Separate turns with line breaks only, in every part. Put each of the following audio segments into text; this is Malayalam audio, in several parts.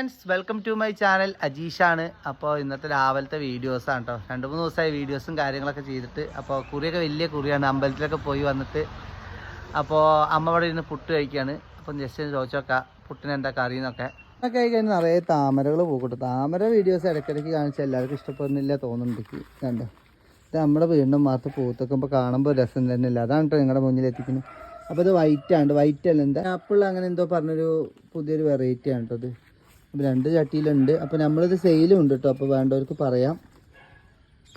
Friends welcome to my channel അജീഷാണ് അപ്പോൾ ഇന്നത്തെ രാവിലത്തെ വീഡിയോസാണ് കേട്ടോ രണ്ട് മൂന്ന് ദിവസമായി വീഡിയോസും കാര്യങ്ങളൊക്കെ ചെയ്തിട്ട്. അപ്പോൾ കുറിയൊക്കെ വലിയ കുറിയാണ്. അമ്പലത്തിലൊക്കെ പോയി വന്നിട്ട് അപ്പോൾ അമ്മ അവിടെ ഇരുന്ന് പുട്ട് കഴിക്കുകയാണ് അപ്പം ജസ്റ്റ് ചോദിച്ചു നോക്കാം പുട്ടിന് എന്താ കറി എന്നൊക്കെ. ഒക്കെ കഴിഞ്ഞാൽ നിറയെ താമരകൾ പോകട്ടെ താമര വീഡിയോസ് ഇടയ്ക്കിടയ്ക്ക് കാണിച്ചാൽ എല്ലാവർക്കും ഇഷ്ടപ്പെടുന്നില്ല തോന്നുന്നുണ്ട്. കണ്ടോ? ഇത് നമ്മുടെ വീണ്ടും മാർത്ത് പൂത്തൊക്കുമ്പോൾ കാണുമ്പോൾ രസം തന്നെ ഇല്ല. അതാണ് കേട്ടോ നിങ്ങളുടെ മുന്നിൽ എത്തിക്കുന്നത്. അപ്പോൾ ഇത് വൈറ്റ് ആണ്. വൈറ്റ് അല്ല. എന്താ? ആപ്പിൾ അങ്ങനെ എന്തോ പറഞ്ഞൊരു പുതിയൊരു വെറൈറ്റി ആണ് കേട്ടോ ഇത്. അപ്പോൾ രണ്ട് ചട്ടിയിലുണ്ട്. അപ്പോൾ നമ്മളിത് സെയിലും ഉണ്ട് കേട്ടോ അപ്പോൾ വേണ്ടവർക്ക് പറയാം.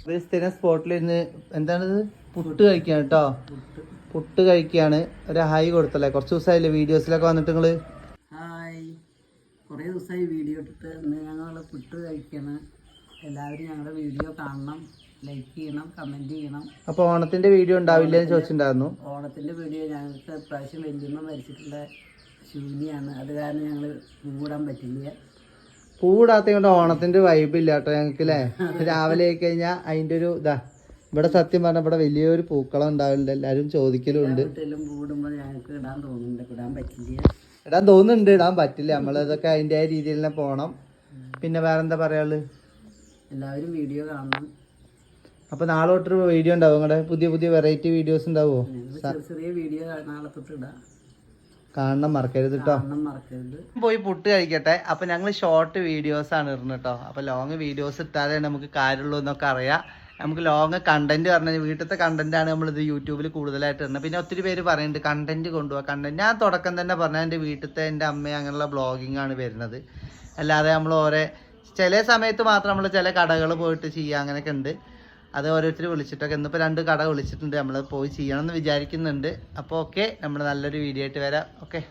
ഒരു സ്ഥിരം സ്പോട്ടിൽ ഇന്ന് എന്താണിത്? പുട്ട് കഴിക്കാൻ കേട്ടോ പുട്ട് കഴിക്കുകയാണ് ഒരു ഹായ് കൊടുത്തല്ലേ? കുറച്ച് ദിവസമായില്ലേ വീഡിയോസിലൊക്കെ വന്നിട്ട് നിങ്ങൾ
ഹായ് കുറേ ദിവസമായി വീഡിയോ ഇട്ടിട്ട് ഇന്ന് ഞങ്ങൾ പുട്ട് കഴിക്കണം. എല്ലാവരും ഞങ്ങളുടെ വീഡിയോ കാണണം ലൈക്ക് ചെയ്യണം കമന്റ് ചെയ്യണം.
അപ്പോൾ ഓണത്തിന്റെ വീഡിയോ ഉണ്ടാവില്ല എന്ന് ചോദിച്ചിട്ടുണ്ടായിരുന്നു.
ഓണത്തിന്റെ വീഡിയോ ഞങ്ങൾക്ക് പ്രാവശ്യം വലിയ മരിച്ചിട്ടുള്ള ശൂന്യാണ് അത് കാരണം ഞങ്ങൾ കൂടാൻ പറ്റില്ല.
പൂടാത്ത കൊണ്ട് ഓണത്തിന്റെ വൈബ് ഇല്ല കേട്ടോ ഞങ്ങൾക്ക് അല്ലേ രാവിലെ ആയി കഴിഞ്ഞാൽ അതിന്റെ ഒരു ഇതാ ഇവിടെ സത്യം പറഞ്ഞ ഇവിടെ വലിയൊരു പൂക്കളം ഉണ്ടാവില്ല എല്ലാരും
ചോദിക്കലുണ്ട്. ഇടാൻ തോന്നുന്നുണ്ട്. ഇടാൻ പറ്റില്ല.
നമ്മളതൊക്കെ അതിന്റെ ആ രീതിയിൽ തന്നെ പോണം. പിന്നെ വേറെന്താ പറയാൾ
എല്ലാവരും വീഡിയോ കാണണം.
അപ്പൊ നാളെ തൊട്ടൊരു വീഡിയോ ഉണ്ടാവും. നിങ്ങളുടെ പുതിയ പുതിയ വെറൈറ്റി വീഡിയോസ് ഉണ്ടാവുമോ?
ചെറിയ ചെറിയ വീഡിയോ നാളെ തൊട്ട് ഇടാം.
കാണണം മറക്കരുത് കേട്ടോ പോയി പുട്ട് കഴിക്കട്ടെ. അപ്പൊ ഞങ്ങൾ ഷോർട്ട് വീഡിയോസ് ആണ് ഇടുന്നത് കേട്ടോ അപ്പൊ ലോങ് വീഡിയോസ് ഇട്ടാലേ നമുക്ക് കാര്യമുള്ളൂ എന്നൊക്കെ അറിയാം. നമുക്ക് ലോങ് കണ്ടന്റ് പറഞ്ഞാൽ വീട്ടിലത്തെ കണ്ടന്റ് ആണ് നമ്മളിത് യൂട്യൂബിൽ കൂടുതലായിട്ട് ഇടുന്നത്. പിന്നെ ഒത്തിരി പേര് പറയുന്നുണ്ട് കണ്ടന്റ് കൊണ്ടുപോകാം കണ്ടന്റ് ഞാൻ തുടക്കം തന്നെ പറഞ്ഞാൽ എന്റെ വീട്ടിലത്തെ എന്റെ അമ്മ അങ്ങനെയുള്ള ബ്ലോഗിങ് ആണ് വരുന്നത്. അല്ലാതെ നമ്മൾ ഓരോ ചില സമയത്ത് മാത്രം നമ്മൾ ചില കടകൾ പോയിട്ട് ചെയ്യുക അങ്ങനെയൊക്കെ ഉണ്ട്. അത് ഓരോരുത്തർ വിളിച്ചിട്ടൊക്കെ ഇന്നിപ്പോൾ രണ്ട് കട വിളിച്ചിട്ടുണ്ട്. നമ്മൾ പോയി ചെയ്യണം എന്ന് വിചാരിക്കുന്നുണ്ട്. അപ്പോൾ ഓക്കെ നമ്മൾ നല്ലൊരു വീഡിയോ ആയിട്ട് വരാം. ഓക്കെ